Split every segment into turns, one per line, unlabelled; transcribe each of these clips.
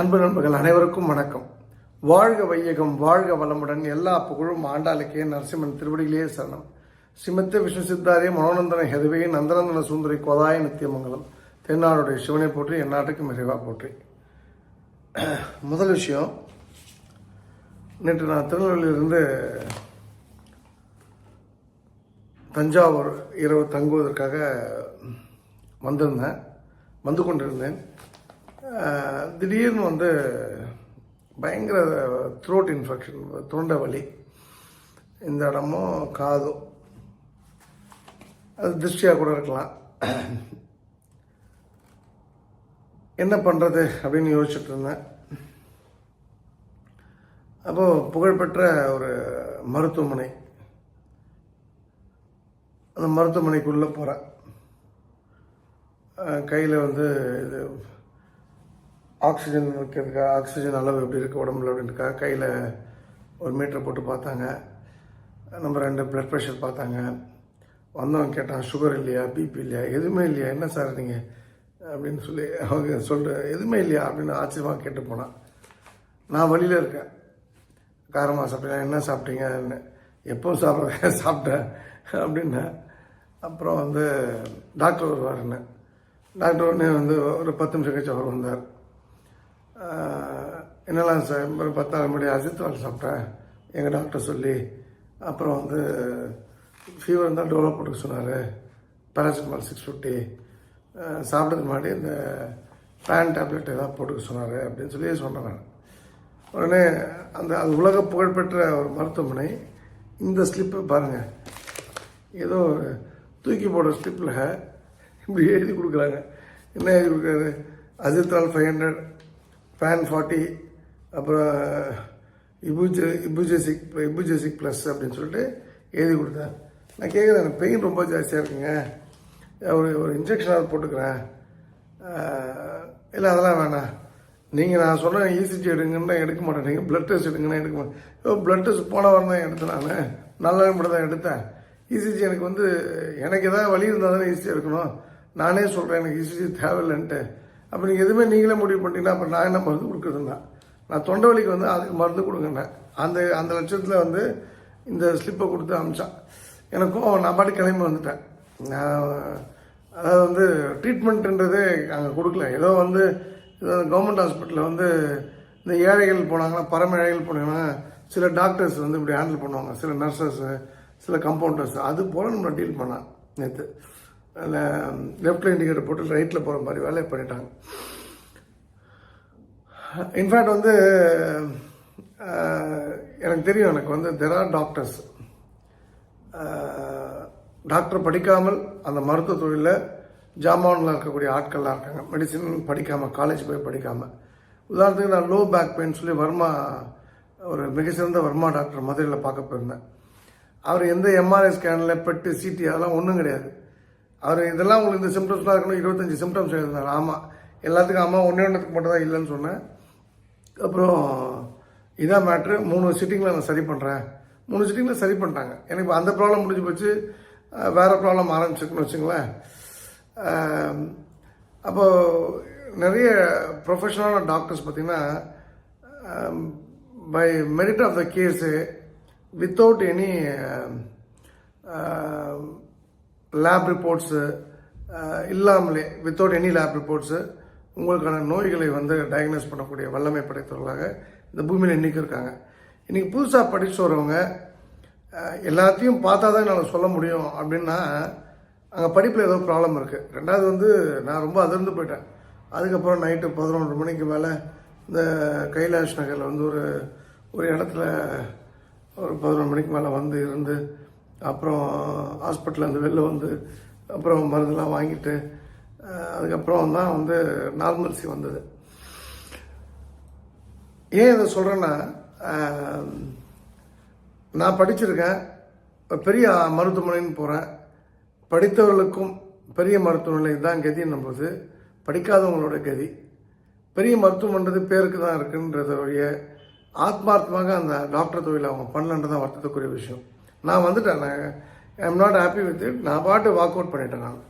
அன்பு நண்பர்கள் அனைவருக்கும் வணக்கம். வாழ்க வையகம் வாழ்க வளமுடன் எல்லா புகழும் ஆண்டாளுக்கே நரசிம்மன் திருவடியிலேயே சரணம். சிமத்த விஷ்ணு சித்தாரே மனோநந்தன ஹெதுவே நந்தநந்தன சுந்தரி கோதாய நித்தியமங்கலம். தென்னாடுடைய சிவனை போற்றி எந்நாட்டுக்கு நிறைவா போற்றி. முதல் விஷயம் நேற்று நான் திருநெல்வேலியிலிருந்து தஞ்சாவூர் இரவு தங்குவதற்காக வந்திருந்தேன் வந்து கொண்டிருந்தேன். திடீர்னு வந்து பயங்கர த்ரோட் இன்ஃபெக்ஷன் தொண்டை வலி. இந்த இடமும் காதும் அது திருஷ்டியாக கூட இருக்கலாம். என்ன பண்ணுறது அப்படின்னு யோசிச்சுட்டு இருந்தேன். அப்போது புகழ்பெற்ற ஒரு மருத்துவமனை. அந்த மருத்துவமனைக்குள்ளே போகிறேன் கையில் வந்து இது ஆக்சிஜன் வைக்கிறதுக்காக ஆக்சிஜன் அளவு எப்படி இருக்குது உடம்புல அப்படின்றக்காக கையில் ஒரு மீட்டர் போட்டு பார்த்தாங்க. நம்ம ரெண்டு ப்ளட் ப்ரெஷர் பார்த்தாங்க. வந்தவன் கேட்டான் சுகர் இல்லையா? பிபி இல்லையா? எதுவுமே இல்லையா? என்ன சார் நீங்கள் அப்படின்னு சொல்லி அவங்க சொல்கிற எதுவுமே இல்லையா? அப்படின்னு ஆச்சரியமாக கேட்டு போனான் நான் வழியில் இருக்கேன். காரமாக சாப்பிட்டேன் என்ன சாப்பிட்டீங்கன்னு எப்போ சாப்பிட்றேன் சாப்பிட்டேன் அப்படின்னேன். அப்புறம் வந்து டாக்டர் வருவாருன்னு. டாக்டர் உடனே வந்து ஒரு பத்து நிமிஷம் கழிச்சு அவர் வந்தார். என்னெல்லாம் சார் ஒரு பத்தாறு மணி அஜித்வால் சாப்பிட்டேன் எங்கள் டாக்டர் சொல்லி அப்புறம் வந்து ஃபீவர் இருந்தால் டோலோ போட்டுக்க சொன்னார். பேராசிட்டமால் சிக்ஸ் ஃபிஃப்டி சாப்பிட்டது முன்னாடி இந்த பேன் டேப்லெட் ஏதாவது போட்டுக்க சொன்னார் அப்படின்னு சொல்லி சொன்னேன் நான். உடனே அந்த அது உலக புகழ்பெற்ற ஒரு மருத்துவமனை. இந்த ஸ்லிப்பை பாருங்கள் ஏதோ ஒரு தூக்கி போடுற ஸ்லிப்பில் இப்படி எழுதி கொடுக்குறாங்க. என்ன எழுதி கொடுக்குறாரு? அஜித்ரால் ஃபைவ் ஹண்ட்ரட் பேன் ஃபார்ட்டி அப்புறம் இபுஜெ இபுஜெசிக் இபுஜெசிக் ப்ளஸ் அப்படின்னு சொல்லிட்டு எழுதி கொடுத்தேன். நான் கேட்குறேன் எனக்கு பெயின் ரொம்ப ஜாஸ்தியாக இருக்குங்க. ஒரு ஒரு இன்ஜெக்ஷனாவது போட்டுக்கிறேன். இல்லை அதெல்லாம் வேணாம். நீங்கள் நான் சொன்ன இசிஜி எடுங்கன்னா எடுக்க மாட்டேன். ப்ளட் டெஸ்ட் எடுங்கன்னா எடுக்க மாட்டேன். ப்ளட் டெஸ்ட் போன வாரம் தான் எடுத்தேன் நான். நல்ல மட்டும் தான் எடுத்தேன். இசிஜி எனக்கு வந்து எனக்கு எதாவது வழி இருந்தால் தானே இசிஜி எடுக்கணும். நானே சொல்கிறேன் எனக்கு இசிஜி தேவையில்லைன்ட்டு. அப்போ நீங்கள் எதுவுமே நீங்களே முடிவு பண்ணிட்டீங்கன்னா அப்போ நான் என்ன மருந்து கொடுக்குறதுன்னா? நான் தொண்டை வலிக்கு வந்து அதுக்கு மருந்து கொடுங்கண்ணே. அந்த அந்த லட்சத்தில் வந்து இந்த ஸ்லிப்பை கொடுத்து அமிச்சான் எனக்கும் நான் பாட்டு கிளம்பி வந்துட்டேன். நான் அதாவது வந்து ட்ரீட்மெண்ட்டுன்றதே அங்கே கொடுக்கல. ஏதோ வந்து கவர்மெண்ட் ஹாஸ்பிட்டலில் வந்து இந்த ஏழைகள் போனாங்கன்னா பரம ஏழைகள் போனாங்கன்னா சில டாக்டர்ஸ் வந்து இப்படி ஹேண்டில் பண்ணுவாங்க. சில நர்சஸ் சில கம்பவுண்டர்ஸ் அது போல் நம்ம டீல் பண்ணான் நேற்று அந்த லெஃப்ட்டில் இண்டிகேட்டர் போட்டு ரைட்டில் போகிற மாதிரி வேலையை பண்ணிட்டாங்க. இன்ஃபேக்ட் வந்து எனக்கு தெரியும் எனக்கு வந்து தெர் ஆர் டாக்டர்ஸ் டாக்டர் படிக்காமல் அந்த மருத்துவ தொழிலில் ஜாமானில் இருக்கக்கூடிய ஆட்கள்லாம் இருக்காங்க. மெடிசின் படிக்காமல் காலேஜ் போய் படிக்காமல் உதாரணத்துக்கு நான் லோ பேக் பெயின் சொல்லி வர்மா ஒரு மிகச்சிறந்த வர்மா டாக்டர் மதுரையில் பார்க்க போயிருந்தேன். அவர் எந்த எம்ஆர்ஐ ஸ்கேனில் பெட்டு சிடி அதெல்லாம் ஒன்றும் கிடையாது. அவர் இதெல்லாம் உங்களுக்கு இந்த சிம்டம்ஸ்லாம் இருக்கணும் இருபத்தஞ்சி சிம்டம்ஸ் எழுதினார். ஆமாம் எல்லாத்துக்கும் ஆமாம் ஒன்றே ஒன்றுக்கு மட்டும் தான் இல்லைன்னு சொன்னேன். அப்புறம் இதான் மேட்ரு மூணு சிட்டிங்கில் நான் சரி பண்ணுறேன் மூணு சிட்டிங்கில் சரி பண்ணிட்டாங்க. எனக்கு இப்போ அந்த ப்ராப்ளம் முடிஞ்சு போச்சு. வேறு ப்ராப்ளம் ஆரம்பிச்சிருக்குன்னு வச்சுங்களேன் அப்போது நிறைய ப்ரொஃபஷனலான டாக்டர்ஸ் பார்த்தீங்கன்னா by merit of the case without any lab reports இல்லாமலே வித்தவுட் எனி லேப் ரிப்போர்ட்ஸு உங்களுக்கான நோய்களை வந்து டயக்னோஸ் பண்ணக்கூடிய வல்லமை படைத்தவர்களாக இந்த பூமியில் இன்றைக்கி இருக்காங்க. இன்றைக்கி புதுசாக படித்து வரவங்க எல்லாத்தையும் பார்த்தா தான் என்னால் சொல்ல முடியும் அப்படின்னா அங்கே படிப்பில் ஏதோ ப்ராப்ளம் இருக்குது ரெண்டாவது வந்து நான் ரொம்ப அதிர்ந்து போயிட்டேன். அதுக்கப்புறம் நைட்டு பதினொன்று மணிக்கு மேலே இந்த கைலாஷ் நகரில் வந்து ஒரு ஒரு இடத்துல ஒரு பதினொன்று மணிக்கு மேலே வந்து இருந்து அப்புறம் ஹாஸ்பிட்டலேருந்து வெளில வந்து அப்புறம் மருந்தெல்லாம் வாங்கிட்டு அதுக்கப்புறம் தான் வந்து நார்மல்சி வந்தது. ஏன் இதை சொல்கிறேன்னா நான் படிச்சிருக்கேன். பெரிய மருத்துவமனைன்னு போகிறேன் படித்தவர்களுக்கும் பெரிய மருத்துவமனை தான் கதின்னும் போது படிக்காதவங்களோட கதி. பெரிய மருத்துவமன்றது பேருக்கு தான் இருக்குன்றதோடைய ஆத்மார்த்தமாக அந்த டாக்டர் தொழில் அவங்க பண்ணலன்றதான் வருத்தத்துக்குரிய விஷயம். நான் வந்துட்டேன் நான் am not happy with it நான் பாட்டு வாக் அவுட் பண்ணிட்டேன் நான்.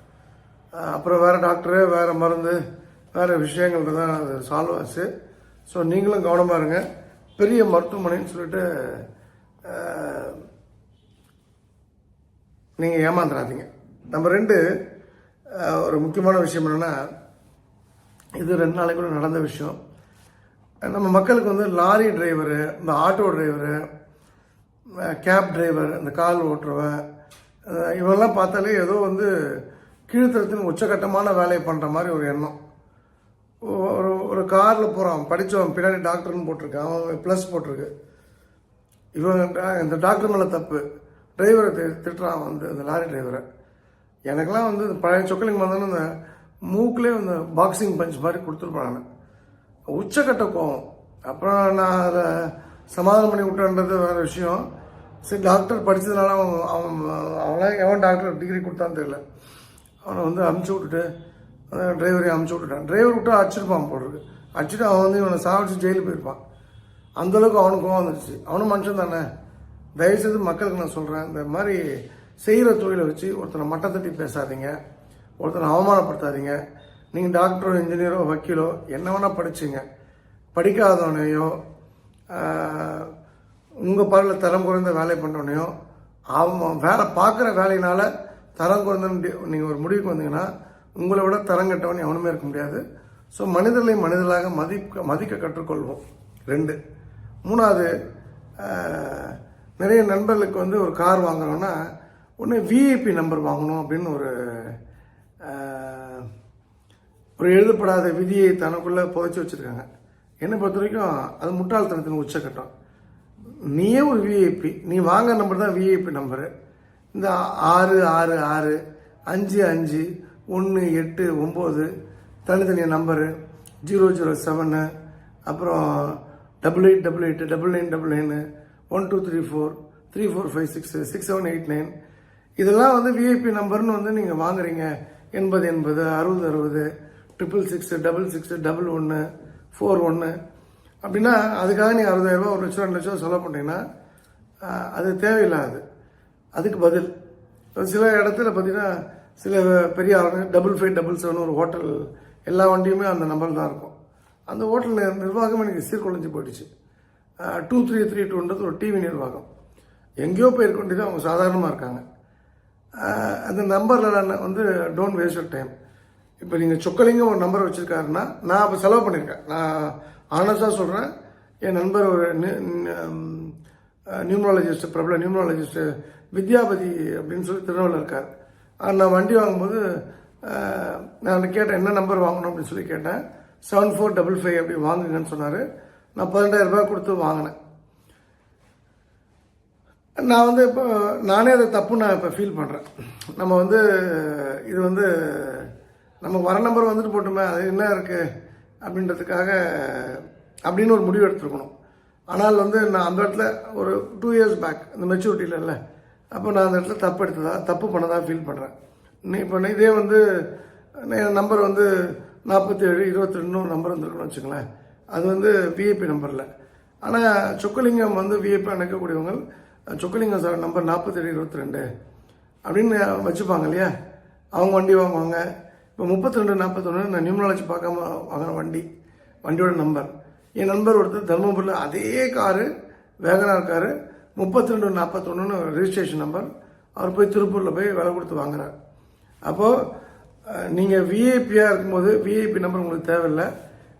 அப்புறம் வேறு டாக்டரு வேறு மருந்து வேறு விஷயங்கள் தான் அது சால்வ் ஆச்சு. ஸோ நீங்களும் கவனமாக இருங்க. பெரிய மருத்துவமனைன்னு சொல்லிட்டு நீங்கள் ஏமாந்துடாதீங்க நம்ம ரெண்டு ஒரு முக்கியமான விஷயம் என்னென்னா இது ரெண்டு நாளைக்கு கூட நடந்த விஷயம். நம்ம மக்களுக்கு வந்து லாரி டிரைவரு இந்த ஆட்டோ டிரைவரு கேப் டிரைவர் இந்த கால் ஓட்டுறவன் இவெல்லாம் பார்த்தாலே ஏதோ வந்து கீழ்த்தரத்தின் உச்சகட்டமான வேலையை பண்ணுற மாதிரி ஒரு எண்ணம். ஒரு ஒரு காரில் போகிறான் படித்தவன் பின்னாடி டாக்டர்னு போட்டிருக்கான் அவன் ப்ளஸ் போட்டிருக்கு. இவன் இந்த டாக்டர் மேலே தப்பு. டிரைவரை தி- திட்டுறான் வந்து அந்த லாரி டிரைவரை எனக்கெல்லாம் வந்து இந்த பழைய சொக்கலிங் வந்தோன்னு இந்த மூக்கிலே அந்த பாக்ஸிங் பஞ்ச் மாதிரி கொடுத்துருப்பாங்க உச்சக்கட்ட கோவம். அப்புறம் நான் அதை சமாதானம் பண்ணி விட்டேன்றது வேற விஷயம். சரி டாக்டர் படித்ததுனால அவன் அவன் அவன்லாம் எவன் டாக்டர் டிகிரி கொடுத்தான்னு தெரியல. அவனை வந்து அமுச்சு விட்டுட்டு டிரைவரையும் அமுச்சு விட்டுட்டான். டிரைவர் விட்டு அடிச்சிருப்பான் போடுறது அடிச்சுட்டு அவன் வந்து இவனை சாப்பிட்டு ஜெயிலுக்கு போயிருப்பான். அந்தளவுக்கு அவனுக்கு கோவம் வந்துடுச்சு அவனும் மனுஷன் தானே. தயவுசெய்து மக்களுக்கு நான் சொல்கிறேன் இந்த மாதிரி செய்கிற தொழிலை வச்சு ஒருத்தனை மட்டத்தட்டி பேசாதீங்க. ஒருத்தனை அவமானப்படுத்தாதீங்க. நீங்கள் டாக்டரோ இன்ஜினியரோ வக்கீலோ என்ன வேணால் படிச்சுங்க. படிக்காதவனையோ உங்கள் பாடலில் தரம் குறைந்த வேலை பண்ணுறவனையோ அவன் வேலை பார்க்குற வேலையினால தரம் குறைந்தன்னு நீங்கள் ஒரு முடிவுக்கு வந்தீங்கன்னா உங்களை விட தரம் கட்டவன் எவனுமே இருக்க முடியாது. ஸோ மனிதர்களை மனிதர்களாக மதிக்க மதிக்க கற்றுக்கொள்வோம். ரெண்டு. மூணாவது நிறைய நண்பர்களுக்கு வந்து ஒரு கார் வாங்கணும்னா ஒன்று விஐபி நம்பர் வாங்கணும் அப்படின்னு ஒரு ஒரு எழுதப்படாத விதியை தனக்குள்ளே புதைச்சி வச்சுருக்காங்க. என்னை பொறுத்த வரைக்கும் அது முட்டாள்தனத்தின் உச்சக்கட்டம். நீயே ஒரு விஐபி நீ வாங்க நம்பர் தான் விஐபி நம்பரு இந்த ஆறு ஆறு ஆறு அஞ்சு அஞ்சு ஒன்று எட்டு ஒம்பது தனித்தனி நம்பரு ஜீரோ ஜீரோ செவனு அப்புறம் double eight double eight double nine double nine one two three four three four five six six seven eight nine இதெல்லாம் வந்து விஐபி நம்பர்னு வந்து நீங்கள் வாங்குறீங்க. எண்பது எண்பது அறுபது அறுபது triple six double six double ஒன்று ஃபோர் ஒன்று அப்படின்னா அதுக்காக நீங்கள் அறுபதாயிரரூபா ஒரு லட்சம் ரெண்டு லட்சம் செலவு பண்ணிங்கன்னா அது தேவையில்லாது. அதுக்கு பதில். சில இடத்துல பார்த்தீங்கன்னா சில பெரிய ஆளுங்க டபுள் ஃபைவ் டபுள் செவன் ஒரு ஹோட்டல் எல்லா வண்டியுமே அந்த நம்பர் தான் இருக்கும். அந்த ஹோட்டல் நிர்வாகம் எனக்கு சீர்குலைஞ்சு போயிடுச்சு. டூ த்ரீ த்ரீ டூன்றது ஒரு டிவி நிர்வாகம். எங்கேயோ போயிருக்க வேண்டியது அவங்க சாதாரணமாக இருக்காங்க. அந்த நம்பரில் நான் வந்து டோன்ட் வேஸ்ட் டைம் இப்போ நீங்கள் சொக்கலிங்கம் ஒரு நம்பர் வச்சுருக்காருன்னா நான் அப்போ செலவு பண்ணியிருக்கேன் நான் ஆனஸ்டாக சொல்கிறேன் என் நண்பர் ஒரு நியூமராலஜிஸ்ட் பிரபல நியூமராலஜிஸ்ட் வித்யாபதி அப்படின்னு சொல்லி திருநெல்வேலியில் இருக்கார். நான் வண்டி வாங்கும்போது நான் கேட்டேன் என்ன நம்பர் வாங்கணும்? அப்படின்னு சொல்லி கேட்டேன். செவன் ஃபோர் டபுள் ஃபைவ் அப்படி வாங்குங்கன்னு சொன்னார். நான் பதினெட்டாயிரம் ரூபாய் கொடுத்து வாங்கினேன். நான் வந்து இப்போ நானே அதை தப்பு நான் இப்போ ஃபீல் பண்ணுறேன் நம்ம வந்து இது வந்து நம்ம வர நம்பர் வந்துட்டு போட்டுமே அது என்ன இருக்குது அப்படின்றதுக்காக அப்படின்னு ஒரு முடிவு எடுத்துருக்கணும். ஆனால் வந்து நான் அந்த இடத்துல ஒரு டூ இயர்ஸ் பேக் இந்த மெச்சூரிட்டியில் இல்லை. அப்போ நான் அந்த இடத்துல தப்பு எடுத்ததா தப்பு பண்ணதாக ஃபீல் பண்ணுறேன் நீ இப்போ இதே வந்து நம்பர் வந்து நாற்பத்தி ஏழு இருபத்தி ரெண்டு நம்பர் வந்துருக்குன்னு வச்சுங்களேன் அது வந்து விஐபி நம்பரில் ஆனால் சொக்கலிங்கம் வந்து விஐபி அணைக்கக்கூடியவங்க சொக்கலிங்கம் சார் நம்பர் நாற்பத்தேழு இருபத்தி ரெண்டு அப்படின்னு வச்சுப்பாங்க இல்லையா? அவங்க வண்டி வாங்குவாங்க. இப்போ முப்பத்தி ரெண்டு நாற்பத்தொன்று நான் நியூமராலஜி பார்க்காம வாங்கின வண்டி வண்டியோட நம்பர். என் நண்பர் ஒருத்தர் தருமபுரியில் அதே காரு வேகனார் காரு முப்பத்தி ரெண்டு நாற்பத்தொன்னுன்னு ரிஜிஸ்ட்ரேஷன் நம்பர் அவர் போய் திருப்பூரில் போய் விலை கொடுத்து வாங்குறார். அப்போது நீங்கள் விஐபியாக இருக்கும்போது விஐபி நம்பர் உங்களுக்கு தேவையில்லை.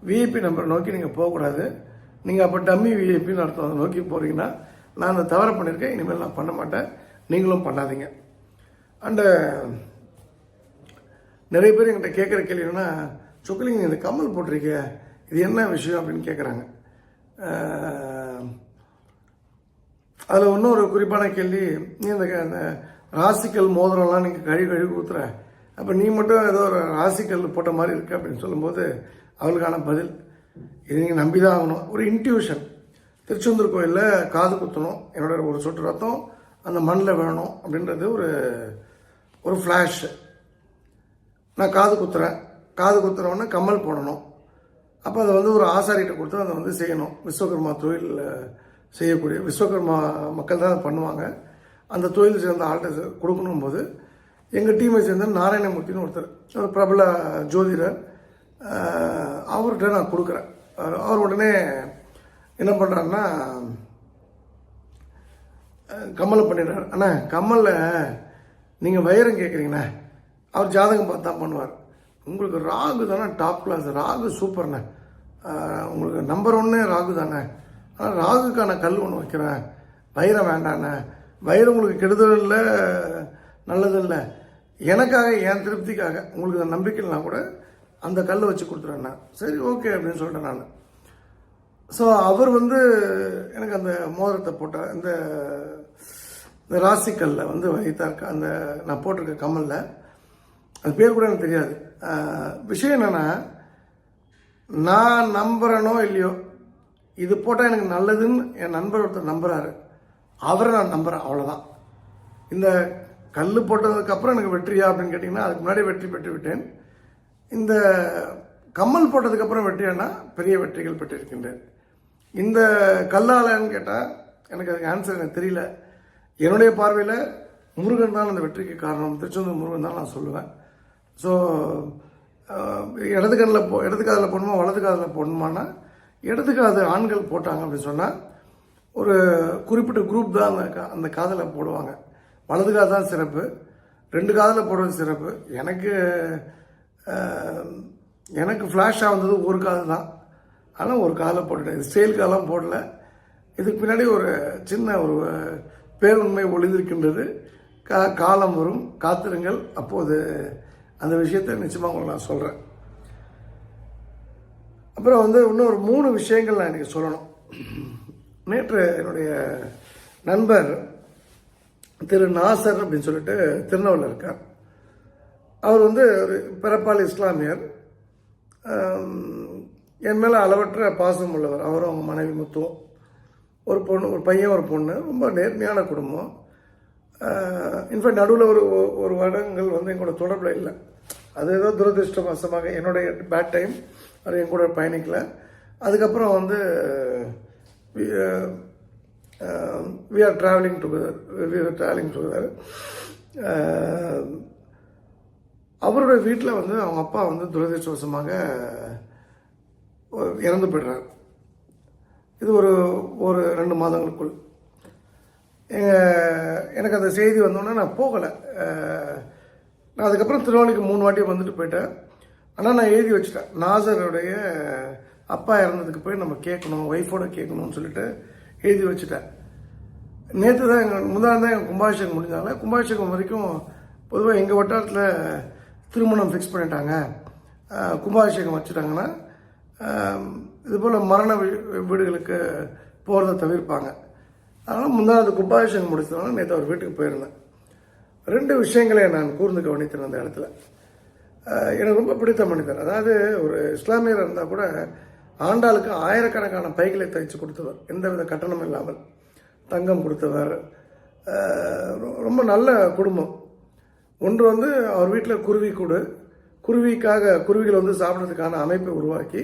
விஐபி நம்பரை நோக்கி நீங்கள் போகக்கூடாது. நீங்கள் அப்போ டம்மி விஐபின்னு அர்த்தம். அதை நோக்கி போகிறீங்கன்னா நான் அதை தவறு பண்ணியிருக்கேன். இனிமேல் நான் பண்ண மாட்டேன். நீங்களும் பண்ணாதீங்க. அண்டு நிறைய பேர் என்கிட்ட கேட்குற கேள்வி என்னென்னா சொக்கலிங்க இந்த கம்மல் போட்டிருக்க இது என்ன விஷயம்? அப்படின்னு கேட்குறாங்க அதில் இன்னொரு குறிப்பான கேள்வி நீ இந்த க- இந்த ராசிக்கல் மோதிரம்லாம் நீங்கள் கழுவி கழுவி ஊத்துற. அப்போ நீ மட்டும் ஏதோ ஒரு ராசிக்கல் போட்ட மாதிரி இருக்கு அப்படின்னு சொல்லும்போது அவளுக்கான பதில் இது நீங்கள் நம்பி தான் ஆகணும். ஒரு இன்ட்யூஷன் திருச்செந்தூர் கோயிலில் காது குத்தணும். என்னோட ஒரு சொட்டு ரத்தம் அந்த மண்ணில் விழணும் அப்படின்றது ஒரு ஒரு ஃப்ளாஷ் நான் காது குத்துறேன். காது குத்துறவொன்னே கம்மல் போடணும். அப்போ அதை வந்து ஒரு ஆசாரிகிட்ட கொடுத்து அதை வந்து செய்யணும். விஸ்வகர்மா தொழில் செய்யக்கூடிய விஸ்வகர்மா மக்கள் தான் அதை பண்ணுவாங்க. அந்த தொழில் சேர்ந்த ஆள்கிட்ட கொடுக்கணும் போது எங்கள் டீமை சேர்ந்த நாராயணமூர்த்தின்னு ஒருத்தர் ஒரு பிரபல ஜோதிடர் அவர்கிட்ட நான் கொடுக்குறேன். அவர் உடனே என்ன பண்ணுறாருன்னா கம்மலை பண்ணிடுறாரு. அண்ணா கம்மலில் நீங்கள் வைரம் கேட்குறீங்கண்ணே அவர் ஜாதகம் பார்த்து தான் பண்ணுவார். உங்களுக்கு ராகு தானே டாப் கிளாஸ் ராகு சூப்பர்ண்ணே உங்களுக்கு நம்பர் ஒன்னே ராகு தானே. ஆனால் ராகுக்கான கல் ஒன்று வைக்கிறேன். வைரம் வேண்டாண்ணே. வைரம் உங்களுக்கு கெடுதல் இல்லை நல்லது இல்லை. எனக்காக என் திருப்திக்காக உங்களுக்கு அந்த நம்பிக்கைனா கூட அந்த கல்லை வச்சு கொடுத்துறேண்ணா. சரி ஓகே அப்படின்னு சொல்லிட்டேன் நான். ஸோ அவர் வந்து எனக்கு அந்த மோதிரத்தை போட்டார் இந்த இந்த ராசிக்கல்ல வந்து வைத்தார் அந்த நான் போட்டிருக்க கமலில் அது பேர் கூட எனக்கு தெரியாது. விஷயம் என்னென்னா நான் நம்புகிறேனோ இல்லையோ இது போட்டால் எனக்கு நல்லதுன்னு என் நண்பர் ஒருத்தர் நம்புகிறாரு அவரை நான் நம்புகிறேன் அவ்வளோதான் இந்த கல் போட்டதுக்கப்புறம் எனக்கு வெற்றியா அப்படின்னு கேட்டிங்கன்னா அதுக்கு முன்னாடி வெற்றி பெற்று விட்டேன் இந்த கம்மல் போட்டதுக்கப்புறம் வெற்றியானா பெரிய வெற்றிகள் பெற்றிருக்கின்றேன். இந்த கல்லாலன்னு கேட்டால் எனக்கு அதுக்கு ஆன்சர் எனக்கு தெரியல. என்னுடைய பார்வையில் முருகன் தான் அந்த வெற்றிக்கு காரணம். திருச்செந்தூர் முருகன் தான் நான் சொல்லுவேன். ஸோ uh, இடது கண்ணில் போ இடது காதில் போடணுமா வலது காதில் போடணுமானா இடது காது ஆண்கள் போட்டாங்க அப்படின்னு சொன்னால் ஒரு குறிப்பிட்ட குரூப் தான் அந்த கா- அந்த காதில் போடுவாங்க. வலது காது தான் சிறப்பு. ரெண்டு காதில் போடுறது சிறப்பு. எனக்கு எனக்கு ஃப்ளாஷாக வந்தது ஒரு காது தான். ஆனால் ஒரு காதில் போட்டுட்டேன் இது ஸ்டைல் காலம் போடல. இதுக்கு பின்னாடி ஒரு சின்ன ஒரு பேருண்மை ஒளிந்திருக்கின்றது. கா காலம் வரும். காத்திருங்கள். அப்போது அந்த விஷயத்தை நிச்சயமாக உங்களுக்கு நான் சொல்கிறேன் அப்புறம் வந்து இன்னும் ஒரு மூணு விஷயங்கள் நான் இன்றைக்கி சொல்லணும். நேற்று என்னுடைய நண்பர் திரு நாசர் அப்படின்னு சொல்லிட்டு திருநெல்வேலியில் இருக்கார். அவர் வந்து ஒரு பிறப்பால் இஸ்லாமியர். என் மேலே அளவற்ற பாசம் உள்ளவர். அவரும் அவங்க மனைவி முத்துவும். ஒரு பொண்ணு ஒரு பையன் ஒரு பொண்ணு. ரொம்ப நேர்மையான குடும்பம். இன்ஃபேக்ட் நடுவில் ஒரு ஒரு வருடங்கள் வந்து எங்களோட தொடர்பில் இல்லை. அது ஏதோ துரதிருஷ்டவசமாக என்னுடைய பேட் டைம் அது என் கூட பயணிக்கல. அதுக்கப்புறம் வந்து we are travelling together we are travelling together அவருடைய வீட்டில் வந்து அவங்க அப்பா வந்து துரதிருஷ்டவசமாக இறந்து போயிடுறார். இது ஒரு ஒரு ரெண்டு மாதங்களுக்குள். எனக்கு அந்த செய்தி வந்தோடனே நான் போகலை. நான் அதுக்கப்புறம் திருநெல்வேலிக்கு மூணு வாட்டி வந்துட்டு போயிட்டேன். ஆனால் நான் எழுதி வச்சுட்டேன். நாசருடைய அப்பா இறந்ததுக்கு போய் நம்ம கேட்கணும் ஒய்ஃபோட கேட்கணும்னு சொல்லிட்டு எழுதி வச்சுட்டேன். நேற்று தான் எங்கள் முந்தாள் தான் எங்கள் கும்பாபிஷேகம் முடிஞ்சாங்க. கும்பாபிஷேகம் வரைக்கும் பொதுவாக எங்கள் வட்டாரத்தில் திருமணம் ஃபிக்ஸ் பண்ணிட்டாங்க. கும்பாபிஷேகம் வச்சுட்டாங்கன்னா இதுபோல் இது போல் மரண வீ- வீடுகளுக்கு போகிறத தவிர்ப்பாங்க. அதனால் முந்தானது கும்பாபிஷேகம் முடிச்சதுனால நேற்று அவர் வீட்டுக்கு போயிருந்தேன். ரெண்டு விஷயங்களை நான் கூர்ந்து கவனித்தேன் அந்த இடத்துல. எனக்கு ரொம்ப பிடித்த மனிதர். அதாவது ஒரு இஸ்லாமியர் இருந்தால் கூட ஆண்டாளுக்கு ஆயிரக்கணக்கான பைகளை தைச்சு கொடுத்தவர். எந்தவித கட்டணம் இல்லாமல் தங்கம் கொடுத்தவர். ரொம்ப நல்ல குடும்பம். ஒன்று வந்து அவர் வீட்டில் குருவி கூடு. குருவிக்காக குருவிகள் வந்து சாப்பிட்றதுக்கான அமைப்பை உருவாக்கி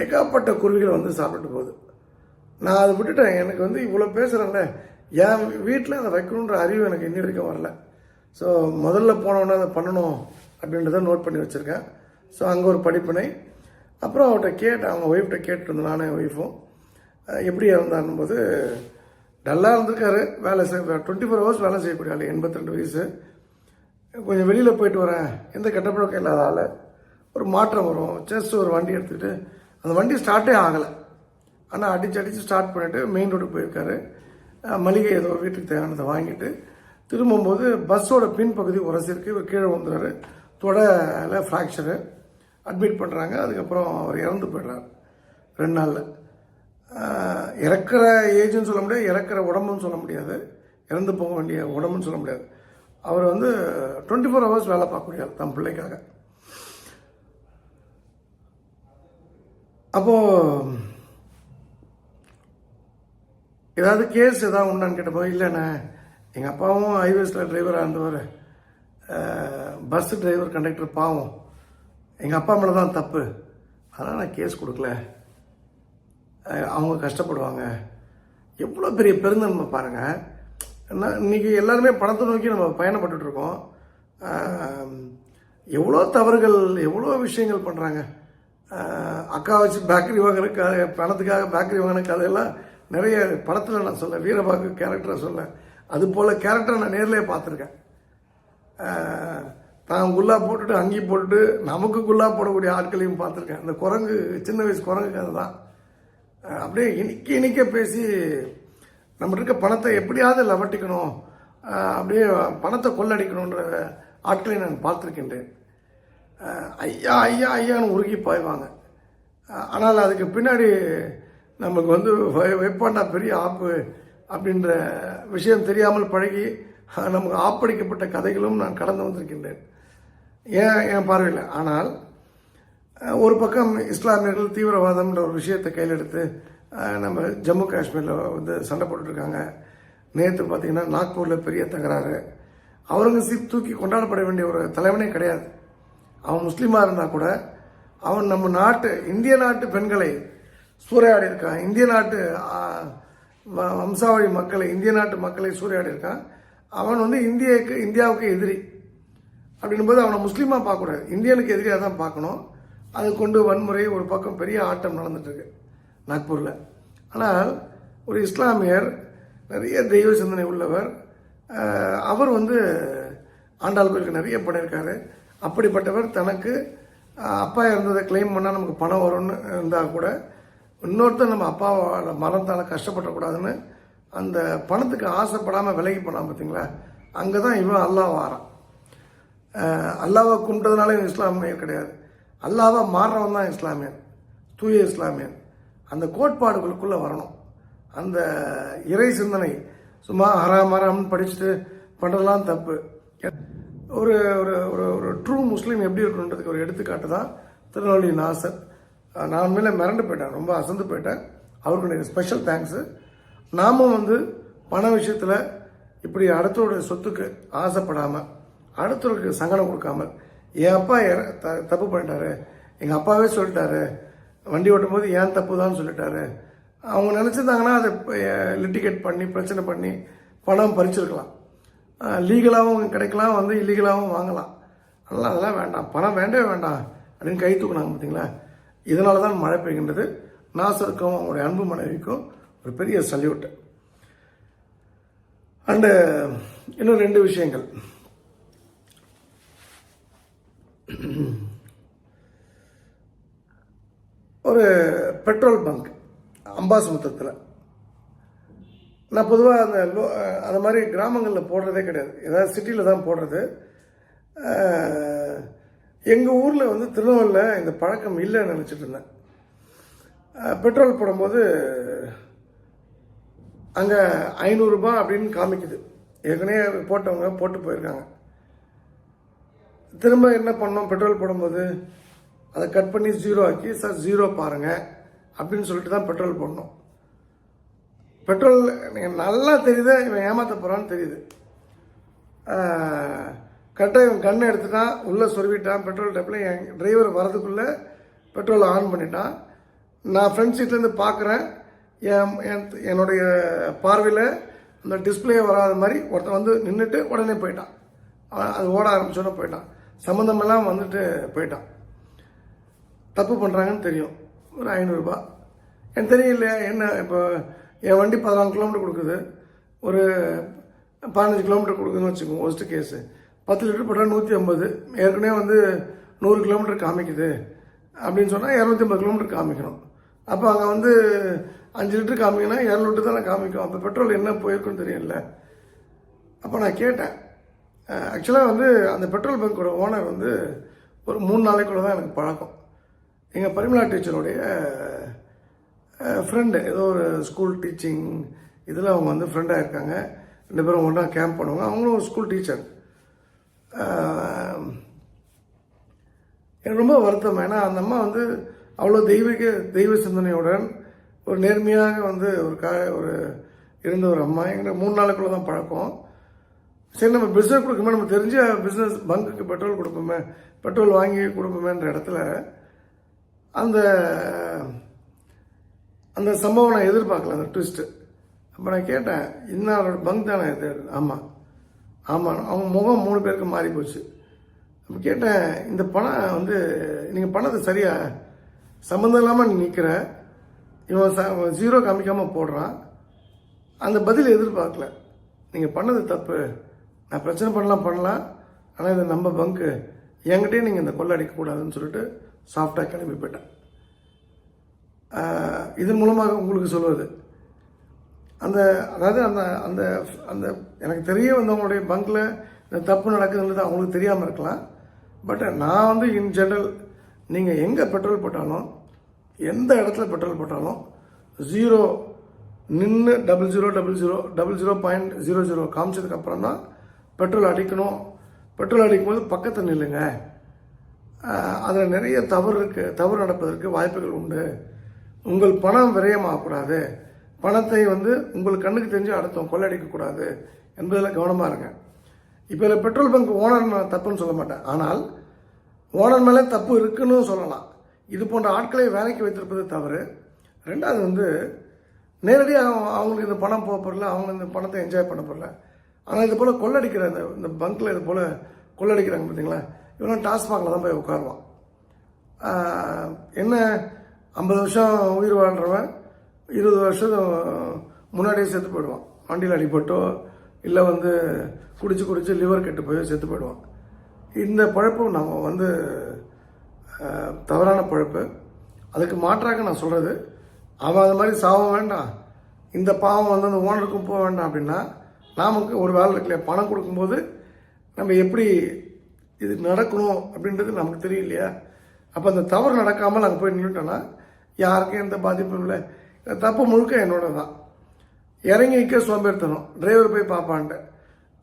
ஏகப்பட்ட குருவிகள் வந்து சாப்பிட்டு போகுது. நான் அதை விட்டுட்டேன். எனக்கு வந்து இவ்வளோ பேசுகிறேன்ல என் வீட்டில் அதை வைக்கணுன்ற அறிவு எனக்கு இன்னி வரைக்கும் வரல. ஸோ முதல்ல போனவொடனே அதை பண்ணணும் அப்படின்றத நோட் பண்ணி வச்சுருக்கேன். ஸோ அங்கே ஒரு படிப்பினை. அப்புறம் அவர்கிட்ட கேட்டேன். அவங்க ஒய்ஃப்கிட்ட கேட்டிருந்தேன் நானே என் ஒய்ஃபும் எப்படி இறந்தாருன்னும் போது டல்லாக இருந்திருக்காரு. வேலை செய்ய டுவெண்ட்டி ஃபோர் ஹவர்ஸ் வேலை செய்யக்கூடிய ஆள் எண்பத்தி ரெண்டு வயசு. கொஞ்சம் வெளியில் போயிட்டு வரேன். எந்த கெட்ட பழக்கம் இல்லாத ஆள். ஒரு மாற்றம் வரும். செஸ் ஒரு வண்டி எடுத்துக்கிட்டு அந்த வண்டி ஸ்டார்ட்டே ஆகலை. ஆனால் அடிச்சு அடித்து ஸ்டார்ட் பண்ணிவிட்டு மெயின் ரோடுக்கு போயிருக்காரு. மளிகை ஏதோ வீட்டுக்கு தேவையானதை வாங்கிட்டு திரும்பும்போது பஸ்ஸோட பின்பகுதி உரசிருக்கு இவர் கீழே வந்துடுறாரு தொடையில் ஃப்ராக்சரு அட்மிட் பண்ணுறாங்க அதுக்கப்புறம் அவர் இறந்து போயிடுறாரு. ரெண்டு நாளில். இறக்குற ஏஜ்னு சொல்ல முடியாது. இறக்குற உடம்புன்னு சொல்ல முடியாது. இறந்து போக வேண்டிய உடம்புன்னு சொல்ல முடியாது. அவர் வந்து டுவெண்ட்டி ஃபோர் ஹவர்ஸ் வேலை பார்க்கக்கூடிய முடியாது தன் பிள்ளைக்காக. அப்போது ஏதாவது கேஸ் ஏதாவது உண்டான்னு கேட்டப்போ இல்லைண்ணே எங்கள் அப்பாவும் ஹைவேஸில் டிரைவராக இருந்தவர். பஸ் டிரைவர் கண்டக்டர் பாவம். எங்கள் அப்பா மேலே தான் தப்பு. அதனால் நான் கேஸ் கொடுக்கல. அவங்க கஷ்டப்படுவாங்க. எவ்வளோ பெரிய பெருந்தன்மை பாருங்கள் நான் இன்னைக்கு எல்லாருமே பணத்தை நோக்கி நம்ம பயணப்பட்டுட்டு இருக்கோம் எவ்வளோ தவறுகள் எவ்வளோ விஷயங்கள் பண்ணுறாங்க அக்கா வச்சு பேக்கரி வாங்குறதுக்காக பணத்துக்காக பேக்கரி வாங்கின கதையெல்லாம் நிறைய படத்தில் நான் சொல்ல வீரபாகு கேரக்டரை சொல்ல அது போல் கேரக்டரை நான் நேர்லேயே பார்த்துருக்கேன். தான் குல்லா போட்டுட்டு அங்கி போட்டுட்டு நமக்கு குல்லா போடக்கூடிய ஆட்களையும் பார்த்துருக்கேன். அந்த குரங்கு சின்ன வயசு குரங்கு கதை தான் அப்படியே இனிக்க இனிக்க பேசி நம்ம இருக்க பணத்தை எப்படியாவது லவட்டிக்கணும். அப்படியே பணத்தை கொள்ளடிக்கணுன்ற ஆட்களை நான் பார்த்துருக்கின்றேன். ஐயா ஐயா ஐயான்னு உருகி பாய்வாங்க. ஆனால் அதுக்கு பின்னாடி நமக்கு வந்து வைப்பாண்டா பெரிய ஆப்பு அப்படின்ற விஷயம் தெரியாமல் பழகி நமக்கு ஆப்படிக்கப்பட்ட கதைகளும் நான் கடந்து வந்திருக்கின்றேன். ஏன் என் பார்வையில்? ஆனால் ஒரு பக்கம் இஸ்லாமியர்கள் தீவிரவாதம்ன்ற ஒரு விஷயத்தை கையில் எடுத்து நம்ம ஜம்மு காஷ்மீரில் வந்து சண்டை போட்டுட்ருக்காங்க. நேற்று பார்த்திங்கன்னா நாக்பூரில் பெரிய தகராறு. அவுரங்கசீப் தூக்கி கொண்டாடப்பட வேண்டிய ஒரு தலைவனே கிடையாது. அவன் முஸ்லீமாக இருந்தால் கூட அவன் நம்ம நாட்டு இந்திய நாட்டு பெண்களை சூறையாடி இருக்கான் இந்திய நாட்டு வ- வம்சாவளி மக்களை இந்திய நாட்டு மக்களை சூறையாடி இருக்கான் அவன் வந்து இந்தியாவுக்கு இந்தியாவுக்கு எதிரி. அப்படின்போது அவனை முஸ்லீமாக பார்க்கக்கூடாது. இந்தியனுக்கு எதிரியாக தான் பார்க்கணும். அது கொண்டு வன்முறை ஒரு பக்கம் பெரிய ஆட்டம் நடந்துட்டுருக்கு நாக்பூரில். ஆனால் ஒரு இஸ்லாமியர் நிறைய தெய்வ சிந்தனை உள்ளவர் அவர் வந்து ஆண்டாள் கோயிலுக்கு நிறைய பண்ணியிருக்காரு. அப்படிப்பட்டவர் தனக்கு அப்பா இருந்ததை கிளைம் பண்ணால் நமக்கு பணம் வரும்னு இருந்தால் கூட இன்னொருத்தர் நம்ம அப்பாவோட மரணத்தால் கஷ்டப்படக்கூடாதுன்னு அந்த பணத்துக்கு ஆசைப்படாமல் விலகி போனான் பார்த்தீங்களா அங்கே தான் இவன் அல்லாஹ் வாரான். அல்லாவை கும்பிட்டதுனால இவன் இஸ்லாமியர் கிடையாது. அல்லாவை மாறுறவன் தான் இஸ்லாமியன். தூய இஸ்லாமியன். அந்த கோட்பாடுகளுக்குள்ளே வரணும். அந்த இறை சிந்தனை சும்மா ஹராம் ஹராம்னு படிச்சுட்டு பண்ணுறதெல்லாம் தப்பு. ஒரு ஒரு ஒரு ஒரு ட்ரூ முஸ்லீம் எப்படி இருக்கணுன்றதுக்கு ஒரு எடுத்துக்காட்டு தான் திருநெல்வேலி நாசர். நான் உண்மையில மிரண்டு போயிட்டேன். ரொம்ப அசந்து போயிட்டேன். அவருக்கு எனக்கு ஸ்பெஷல் தேங்க்ஸு நாமும் வந்து பண விஷயத்தில் இப்படி அடுத்தவருடைய சொத்துக்கு ஆசைப்படாமல் அடுத்தவருக்கு சங்கடம் கொடுக்காமல் என் அப்பா த- தப்பு பண்ணிட்டாரு. எங்கள் அப்பாவே சொல்லிட்டாரு. வண்டி ஓட்டும் போது ஏன் தப்பு தான் சொல்லிட்டாரு. அவங்க நினச்சிருந்தாங்கன்னா அதை லிட்டிகேட் பண்ணி பிரச்சனை பண்ணி பணம் பறிச்சிருக்கலாம். லீகலாகவும் கிடைக்கலாம் வந்து இல்லீகலாகவும் வாங்கலாம். அதெல்லாம் அதெல்லாம் வேண்டாம். பணம் வேண்டவே வேண்டாம். அப்படின்னு கை தூக்குனாங்க பார்த்தீங்களா இதனால தான் மழை பெய்கின்றது. நாசருக்கும் அவங்களுடைய அன்பு மனைவிக்கும் ஒரு பெரிய சல்யூட். அண்டு இன்னும் ரெண்டு விஷயங்கள். ஒரு பெட்ரோல் பங்க் அம்பாசமுத்திரத்தில் நான் பொதுவாக அந்த லோ அந்த மாதிரி கிராமங்களில் போடுறதே கிடையாது. ஏதாவது சிட்டியில் தான் போடுறது எங்கள் ஊரில் வந்து திருநெல்வேலியில் இந்த பழக்கம் இல்லைன்னு நினச்சிட்டு இருந்தேன். பெட்ரோல் போடும்போது அங்கே ஐநூறுரூபா அப்படின்னு காமிக்குது. ஏற்கனவே போட்டவங்க போட்டு போயிருக்காங்க. திரும்ப என்ன பண்ணோம்? பெட்ரோல் போடும்போது அதை கட் பண்ணி ஜீரோ ஆக்கி சார் ஜீரோ பாருங்கள் அப்படின்னு சொல்லிட்டு தான் பெட்ரோல் போடணும். பெட்ரோல் நீங்கள் நல்லா தெரியுது இவன் ஏமாற்ற போகிறான்னு தெரியுது. கரெக்டாக இவன் கண்ணை எடுத்துட்டான் உள்ளே சொருவிட்டான் பெட்ரோல் டேப்பில் என் டிரைவர் வரதுக்குள்ளே பெட்ரோல் ஆன் பண்ணிட்டான். நான் ஃப்ரண்ட் சீட்லேருந்து பார்க்குறேன் என் என்- என்னுடைய பார்வையில் அந்த டிஸ்பிளே வராத மாதிரி ஒருத்தன் வந்து நின்றுட்டு உடனே போயிட்டான். அது ஓட ஆரம்பிச்சோன்னே போயிட்டான். சம்மந்தமெல்லாம் வந்துட்டு போயிட்டான். தப்பு பண்ணுறாங்கன்னு தெரியும். ஒரு ஐநூறுரூபா எனக்கு தெரியும் என்ன இப்போ என் வண்டி பதினாலு கிலோமீட்டர் கொடுக்குது. ஒரு பதினஞ்சு கிலோமீட்டர் கொடுக்குதுன்னு வச்சுக்கோங்க ஒஸ்ட்டு கேஸு பத்து லிட்டர் போட்டால் நூற்றி ஐம்பது. ஏற்கனவே வந்து நூறு கிலோமீட்டர் காமிக்குது. அப்படின்னு சொன்னால் இரநூத்தி ஐம்பது கிலோமீட்டர் காமிக்கணும். அப்போ அங்கே வந்து அஞ்சு லிட்டர் காமிக்கணும் இரநூறு தானே காமிக்கும். அப்போ பெட்ரோல் என்ன போயிருக்குன்னு தெரியல. அப்போ நான் கேட்டேன். ஆக்சுவலாக வந்து அந்த பெட்ரோல் பங்கோட ஓனர் வந்து ஒரு மூணு நாளைக்குள்ள தான் எனக்கு பழக்கம். எங்கள் பரிமலா டீச்சருடைய ஃப்ரெண்டு ஏதோ ஒரு ஸ்கூல் டீச்சிங் இதில் அவங்க வந்து ஃப்ரெண்டாக இருக்காங்க ரெண்டு பேரும் ஒன்றா கேம்ப் பண்ணுவாங்க. அவங்களும் ஒரு ஸ்கூல் டீச்சர் எனக்கு ரொம்ப வருத்தம். ஏன்னா அந்த அம்மா வந்து அவ்வளோ தெய்வீக தெய்வ சிந்தனையுடன் ஒரு நேர்மையாக வந்து ஒரு கா ஒரு இருந்த ஒரு அம்மா. எங்களுக்கு மூணு நாளுக்குள்ள தான் பழக்கம். சரி நம்ம பிஸ்னஸ் கொடுக்குமே. நம்ம தெரிஞ்ச பிஸ்னஸ் பங்குக்கு பெட்ரோல் கொடுப்போமே. பெட்ரோல் வாங்கி கொடுப்போமேன்ற இடத்துல அந்த அந்த சம்பவம் நான் எதிர்பார்க்கல அந்த ட்விஸ்ட்டு அப்போ நான் கேட்டேன் இன்னாரோட பங்க் தானே இது? ஆமாம் ஆமாம் அவங்க முகம் மூணு பேருக்கு மாறி போச்சு. அப்போ கேட்டேன் இந்த பணம் வந்து நீங்கள் பண்ணது சரியா? சம்மந்தம் இல்லாமல் நீ நிற்கிற இவன் ச ஜீரோ காமிக்காமல் போடுறான். அந்த பதில் எதிர்பார்க்கல. நீங்கள் பண்ணது தப்பு. நான் பிரச்சனை பண்ணலாம் பண்ணலாம். ஆனால் இது நம்ம பங்கு என்கிட்டயே நீங்கள் இந்த கொள்ளை அடிக்கக்கூடாதுன்னு சொல்லிட்டு சாஃப்டாக கிளம்பி போயிட்டேன். இதன் மூலமாக உங்களுக்கு சொல்வது அந்த அதாவது அந்த அந்த அந்த எனக்கு தெரிய வந்தவங்களுடைய பங்கில் தப்பு நடக்குதுன்றது அவங்களுக்கு தெரியாமல் இருக்கலாம். பட் நான் வந்து இன் ஜென்ரல் நீங்கள் எங்கே பெட்ரோல் போட்டாலும் எந்த இடத்துல பெட்ரோல் போட்டாலும் ஜீரோ நின்று double zero double zero double zero point zero zero காமிச்சதுக்கப்புறம் தான் பெட்ரோல் அடிக்கணும். பெட்ரோல் அடிக்கும்போது பக்கத்தில் நில்லுங்க. அதில் நிறைய தவறு இருக்குது தவறு நடப்பதற்கு வாய்ப்புகள் உண்டு. உங்கள் பணம் விரயமாகக்கூடாது. பணத்தை வந்து உங்களுக்கு கண்ணுக்கு தெரிஞ்சு அடுத்தவங்க கொள்ளடிக்கக்கூடாது என்பதில் கவனமாக இருங்க. இப்போ இதில் பெட்ரோல் பங்க் ஓனர் நான் தப்புன்னு சொல்ல மாட்டேன். ஆனால் ஓனர் மேலே தப்பு இருக்குன்னு சொல்லலாம். இது போன்ற ஆட்களை வேலைக்கு வைத்திருப்பது தவறு. ரெண்டாவது வந்து நேரடியாக அவங்களுக்கு இந்த பணம் போக போகல அவங்க இந்த பணத்தை என்ஜாய் பண்ண போகல ஆனால் இது போல் கொள்ளடிக்கிற இந்த இந்த பங்க்கில் இது போல் கொள்ளடிக்கிறாங்க பார்த்தீங்களா இவனும் டாஸ்மாகில் தான் போய் உட்காருவான். என்ன ஐம்பது வருஷம் உயிர் வாழ்கிறவன் இருபது வருஷம் முன்னாடியே செத்து போயிடுவான். வண்டியில் அடிபட்டோ இல்லை வந்து குடிச்சு குடிச்சு லிவர் கெட்டு போய் செத்து போயிடுவான். இந்த பழப்பு நம்ம வந்து தவறான பழப்பு. அதுக்கு மாற்றாக நான் சொல்கிறது அவன் அது மாதிரி சாவ வேண்டாம். இந்த பாவம் வந்து அந்த ஓனருக்கும் போக வேண்டாம் அப்படின்னா நமக்கு ஒரு வேலை இருக்குல்ல பணம் கொடுக்கும்போது நம்ம எப்படி இது நடக்கணும் அப்படின்றது நமக்கு தெரியலையா? அப்போ அந்த தவறு நடக்காமல் நாங்கள் போய் நின்றுட்டோன்னா யாருக்கும் எந்த பாதிப்பும் இல்லை. தப்பு முழுக்க என்னோட தான் இறங்கி நிற்க சோம்பேறித்தனம். டிரைவர் போய் பார்ப்பான்ட்டு.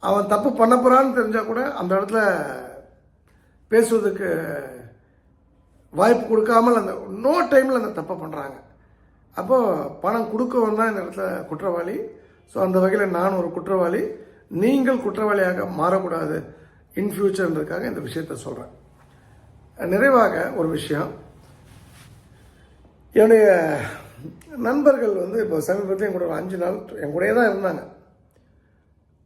அவன் தப்பு பண்ண போகிறான்னு தெரிஞ்சால் கூட அந்த இடத்துல பேசுவதுக்கு வாய்ப்பு கொடுக்காமல் அந்த நோ டைமில் அந்த தப்பை பண்ணுறாங்க அப்போது பணம் கொடுக்கவன் தான் இந்த இடத்துல குற்றவாளி. ஸோ அந்த வகையில் நான் ஒரு குற்றவாளி. நீங்கள் குற்றவாளியாக மாறக்கூடாது. இன் ஃபியூச்சர்ன்றதுக்காக இந்த விஷயத்த சொல்கிறேன் நிறைவாக ஒரு விஷயம். என்னுடைய நண்பர்கள் வந்து இப்போ சமீபத்தில் என் கூட ஒரு அஞ்சு நாள் என் கூடயே தான் இருந்தாங்க.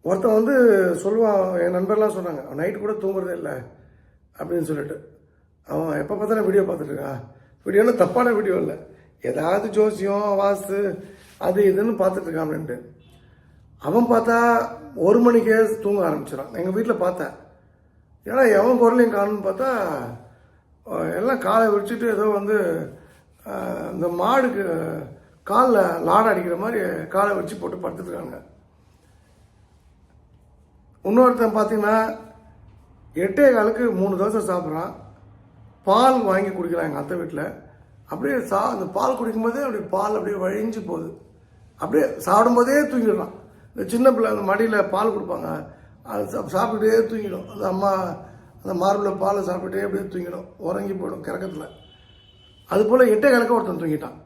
ஒருத்தன் வந்து சொல்லுவான் என் நண்பர்லாம் சொன்னாங்க அவன் நைட்டு கூட தூங்குறதே இல்லை அப்படின்னு சொல்லிட்டு. அவன் எப்போ பார்த்தாலும் வீடியோ பார்த்துட்டு இருக்கான். வீடியோன்னு தப்பான வீடியோ இல்லை. ஏதாவது ஜோசியம் வாஸ்து அது இதுன்னு பார்த்துட்டு அப்படின்ட்டு. அவன் பார்த்தா ஒரு மணிக்கே தூங்க ஆரம்பிச்சிடான் எங்கள் வீட்டில் பார்த்தேன். ஏன்னா எவன் குரலையும் காணும்னு பார்த்தா எல்லாம் காலை வச்சுட்டு ஏதோ வந்து இந்த மாடுக்கு காலில் லாடம் அடிக்கிற மாதிரி காலை வச்சு போட்டு படுத்துட்டுருக்காங்க இன்னொருத்தன் பார்த்தீங்கன்னா எட்டே காலுக்கு மூணு தோசை சாப்பிட்றான். பால் வாங்கி குடிக்கிறான் எங்கள் அத்தை வீட்டில் அப்படியே சா அந்த பால் குடிக்கும்போதே அப்படியே பால் அப்படியே வழிஞ்சு போகுது. அப்படியே சாப்பிடும்போதே தூங்கிடுறான். இந்த சின்ன பிள்ளை அந்த மடியில் பால் கொடுப்பாங்க. அது சாப்பிட்டுட்டே தூங்கிடும். அந்த அம்மா அந்த மார்பில் பாலை சாப்பிட்டுட்டே அப்படியே தூங்கிடும். உறங்கி போயிடும் கிறக்கத்தில். அது போல் எட்டே கணக்கு ஒருத்தன் தூங்கிட்டான்.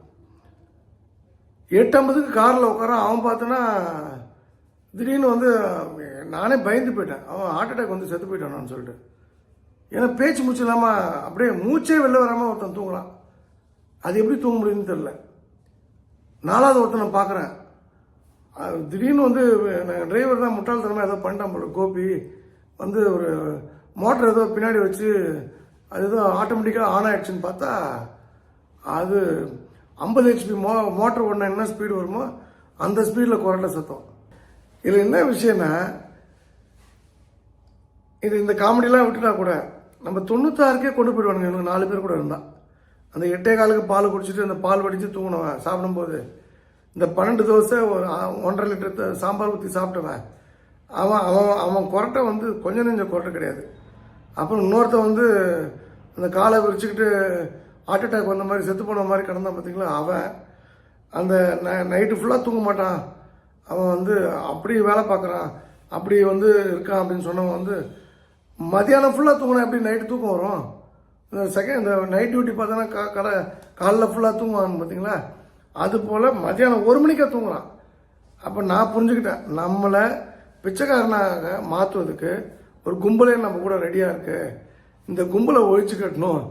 எட்டம்பதுக்கு காரில் உட்காரான் அவன் பார்த்தோன்னா திடீர்னு வந்து நானே பயந்து போயிட்டேன். அவன் ஹார்ட் அட்டாக் வந்து செத்து போயிட்டானான்னு சொல்லிட்டு. ஏன்னா பேச்சு மூச்சு இல்லாமல் அப்படியே மூச்சே வெளில வராமல் ஒருத்தன் தூங்குறான் அது எப்படி தூங்க முடியும்னு தெரில நாலாவது ஒருத்தனை பார்க்குறேன். திடீர்னு வந்து நாங்கள் டிரைவர் தான் முட்டாள்தனமாக ஏதோ பண்ணிட்டான் போல கோபி. வந்து ஒரு மோட்டர் ஏதோ பின்னாடி வச்சு அது ஏதோ ஆட்டோமேட்டிக்காக ஆன் ஆகிடுச்சுன்னு பார்த்தா அது ஐம்பது ஹெச்பி மோ மோட்டர் ஒன்று என்ன ஸ்பீடு வருமோ அந்த ஸ்பீடில் குரண்ட சத்தம். இதில் என்ன விஷயம்னா இது இந்த காமெடிலாம் விட்டுட்டா கூட நம்ம தொண்ணூத்தாறுக்கே கொண்டு போயிடுவானுங்க. இவனுக்கு நாலு பேர் கூட இருந்தா. அந்த எட்டே காலுக்கு பால் குடிச்சிட்டு அந்த பால் வடித்து தூங்கினவன் சாப்பிடும்போது இந்த பன்னெண்டு தோசை ஒரு ஒன்றரை லிட்டர் சாம்பார் ஊற்றி சாப்பிட்டவன் அவன் அவன் அவன் கொரட்டை வந்து கொஞ்சம் நெஞ்ச கொரட்டை கிடையாது. அப்புறம் இன்னொருத்தன் வந்து அந்த காலை விரிச்சுக்கிட்டு ஹார்ட் அட்டாக் வந்த மாதிரி செத்து போன மாதிரி கிடந்தான் பார்த்தீங்களா அவன் அந்த நைட்டு ஃபுல்லாக தூங்க மாட்டான். அவன் வந்து அப்படி வேலை பார்க்குறான் அப்படி வந்து இருக்கான் அப்படின்னு சொன்னவன் வந்து மதியானம் ஃபுல்லாக தூங்கினா எப்படி நைட்டு தூக்கம் வரும்? இந்த செகண்ட் இந்த நைட் டியூட்டி பார்த்தோன்னா கா கடை காலைல ஃபுல்லாக தூங்குவான் பார்த்தீங்களா அது போல் மதியானம் ஒரு மணிக்கே தூங்குறான். அப்போ நான் புரிஞ்சுக்கிட்டேன். நம்மளை பிச்சைக்காரனாக மாற்றுவதுக்கு ஒரு கும்பலே நம்ம கூட ரெடியாக இருக்குது இந்த கும்பலை ஒழிச்சு கட்டணும்.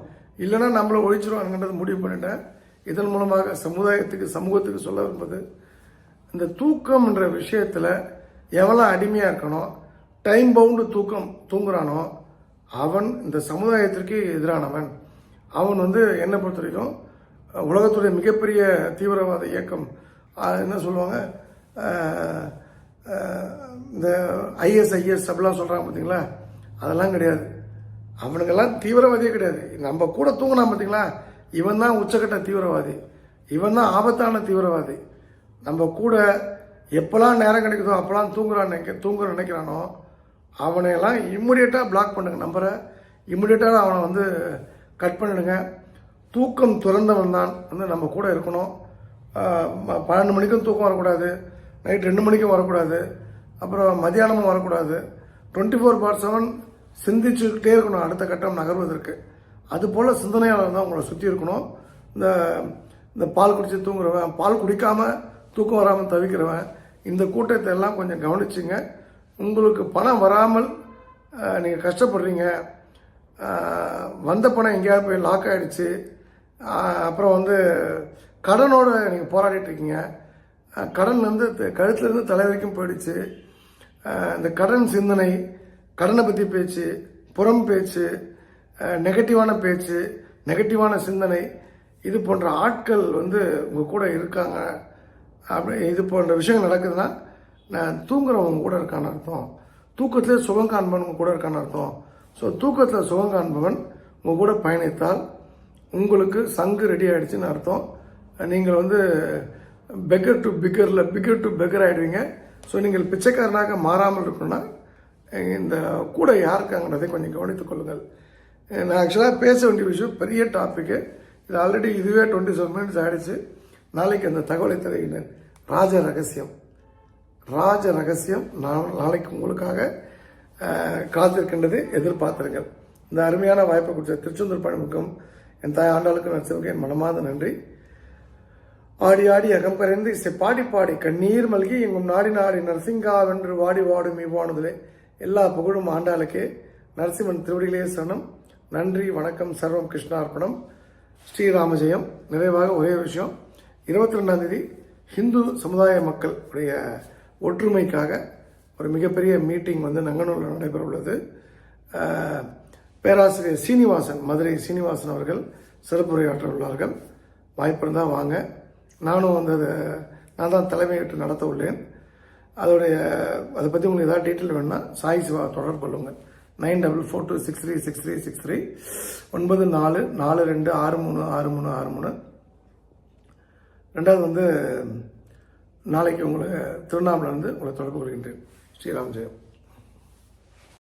இல்லைன்னா நம்மளை ஒழிச்சிருவாங்கன்றது முடிவு பண்ணிட்டேன். இதன் மூலமாக சமுதாயத்துக்கு சமூகத்துக்கு சொல்ல விரும்புது இந்த தூக்கம்ன்ற விஷயத்தில் எவ்வளோ அடிமையாக இருக்கணும் டைம் பவுண்டு தூக்கம் தூங்குறானோ அவன் இந்த சமுதாயத்திற்கு எதிரானவன். அவன் வந்து என்னை பொறுத்த வரைக்கும் உலகத்துடைய மிகப்பெரிய தீவிரவாத இயக்கம் என்ன சொல்லுவாங்க இந்த ஐஎஸ்ஐஎஸ் அப்படிலாம் சொல்கிறாங்க பார்த்தீங்களா? அதெல்லாம் கிடையாது. அவனுங்கெல்லாம் தீவிரவாதியே கிடையாது. நம்ம கூட தூங்கினா பார்த்தீங்களா இவன் தான் உச்சக்கட்ட தீவிரவாதி. இவன் தான் ஆபத்தான தீவிரவாதி. நம்ம கூட எப்போல்லாம் நேரம் கிடைக்குதோ அப்போல்லாம் தூங்குறான் நினைக்க தூங்குற நினைக்கிறானோ அவனையெல்லாம் இம்மிடியட்டாக பிளாக் பண்ணுங்க. நம்பரை இம்மிடியட்டாக அவனை வந்து கட் பண்ணிடுங்க. தூக்கம் துறந்தவன் தான் வந்து நம்ம கூட இருக்கணும். பன்னெண்டு மணிக்கும் தூக்கம் வரக்கூடாது. நைட் ரெண்டு மணிக்கும் வரக்கூடாது. அப்புறம் மதியானமும் வரக்கூடாது. டுவெண்ட்டி ஃபோர் பார் செவன் சிந்திச்சுக்கிட்டே இருக்கணும். அடுத்த கட்டம் நகர்வதற்கு. அது போல் சிந்தனையாளர் தான் உங்களை சுற்றி இருக்கணும். இந்த இந்த பால் குடித்து தூங்குறவன் பால் குடிக்காமல் தூக்கம் வராமல் தவிக்கிறவன் இந்த கூட்டத்தை எல்லாம் கொஞ்சம் கவனிச்சுங்க. உங்களுக்கு பணம் வராமல் நீங்கள் கஷ்டப்படுறீங்க. வந்த பணம் எங்கேயாவது போய் லாக் ஆகிடுச்சு அப்புறம் வந்து கடனோட நீங்கள் போராடிட்டுருக்கீங்க கடன் வந்து த- கழுத்துலேருந்து தலை வரைக்கும் போயிடுச்சு. இந்த கடன் சிந்தனை கடனை பற்றி பேச்சு புறம் பேச்சு நெகட்டிவான பேச்சு நெகட்டிவான சிந்தனை இது போன்ற ஆட்கள் வந்து உங்கள் கூட இருக்காங்க. அப்படி இது போன்ற விஷயங்கள் நடக்குதுன்னா நான் தூங்குறவங்க கூட இருக்கான்னு அர்த்தம். தூக்கத்திலே சுகம் காண்பவன் கூட இருக்கான்னு அர்த்தம். ஸோ தூக்கத்தில் சுகம் காண்பவன் உங்கள் கூட பயணித்தால் உங்களுக்கு சங்கு ரெடி ஆகிடுச்சின்னு அர்த்தம். நீங்கள் வந்து பெக்கர் டு பிக்கரில் பிக்கர் டு பெக்கர் ஆகிடுவீங்க ஸோ நீங்கள் பிச்சைக்காரனாக மாறாமல் இருக்கணும்னா இந்த கூட யார் இருக்காங்கன்றதை கொஞ்சம் கவனித்துக் கொள்ளுங்கள். நான் ஆக்சுவலாக பேச வேண்டிய விஷயம் பெரிய டாப்பிக்கு இது ஆல்ரெடி இதுவே டுவெண்ட்டி செவன் மினிட்ஸ் ஆகிடுச்சு நாளைக்கு அந்த தகவலை தருகிறேன் ராஜ ரகசியம். ராஜ ரகசியம் நான் நாளைக்கு உங்களுக்காக காத்திருக்கின்றது எதிர்பார்த்திருங்கள். இந்த அருமையான வாய்ப்பை கொடுத்த திருச்செந்தூர் பணிமுகம் என் தாய் ஆண்டாளுக்கு நடிச்சவங்க மனமாத நன்றி. ஆடி ஆடி அகம்பரைந்து இசை பாடி பாடி கண்ணீர் மல்கி எங்கும் நாடி நாடி நரசிங்காவென்று வாடி வாடும் இவ்வாணுதலே எல்லா புகழும் ஆண்டாளுக்கே. நரசிம்மன் திருவடிகளே சரணம். நன்றி வணக்கம் சர்வம் கிருஷ்ணார்ப்பணம். ஸ்ரீராமஜெயம். நிறைவாக ஒரே விஷயம். இருபத்தி ரெண்டாம் தேதி ஹிந்து சமுதாய மக்கள் உடைய ஒற்றுமைக்காக ஒரு மிகப்பெரிய மீட்டிங் வந்து நங்கனூரில் நடைபெற உள்ளது பேராசிரியர் சீனிவாசன் மதுரை சீனிவாசன் அவர்கள் சிறப்புரையாற்ற உள்ளார்கள் வாய்ப்பு இருந்தால் வாங்க. நானும் வந்து அதை நான் தான் தலைமையேற்று நடத்த உள்ளேன் அதோடைய அதை பற்றி உங்களுக்கு ஏதாவது டீட்டெயில் வேணும்னா சாய் சிவா தொடர்பு கொள்ளுங்கள் nine double four two six three six three six three. ஒன்பது நாலு நாலு ரெண்டு ஆறு மூணு ஆறு மூணு ஆறு மூணு. ரெண்டாவது வந்து நாளைக்கு உங்களை திருவண்ணாமலை வந்து உங்களை தொடர்பு கொள்கின்றேன். ஸ்ரீராம் ஜெயம்.